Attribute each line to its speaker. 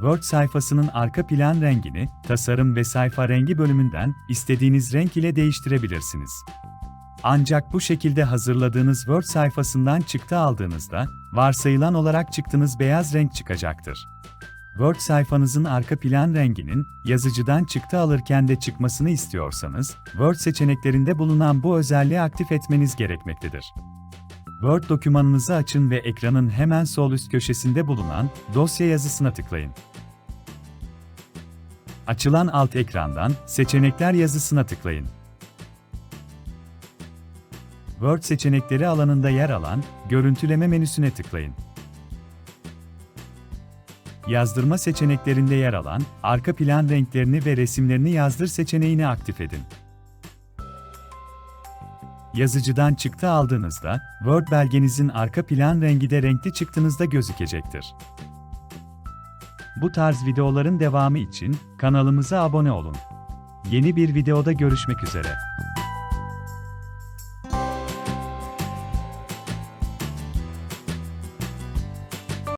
Speaker 1: Word sayfasının arka plan rengini, tasarım ve sayfa rengi bölümünden istediğiniz renk ile değiştirebilirsiniz. Ancak bu şekilde hazırladığınız Word sayfasından çıktı aldığınızda, varsayılan olarak çıktınız beyaz renk çıkacaktır. Word sayfanızın arka plan renginin yazıcıdan çıktı alırken de çıkmasını istiyorsanız, Word seçeneklerinde bulunan bu özelliği aktif etmeniz gerekmektedir. Word dokümanınızı açın ve ekranın hemen sol üst köşesinde bulunan dosya yazısına tıklayın. Açılan alt ekrandan seçenekler yazısına tıklayın. Word seçenekleri alanında yer alan görüntüleme menüsüne tıklayın. Yazdırma seçeneklerinde yer alan arka plan renklerini ve resimlerini yazdır seçeneğini aktif edin. Yazıcıdan çıktı aldığınızda, Word belgenizin arka plan rengi de renkli çıktığınızda gözükecektir. Bu tarz videoların devamı için kanalımıza abone olun. Yeni bir videoda görüşmek üzere.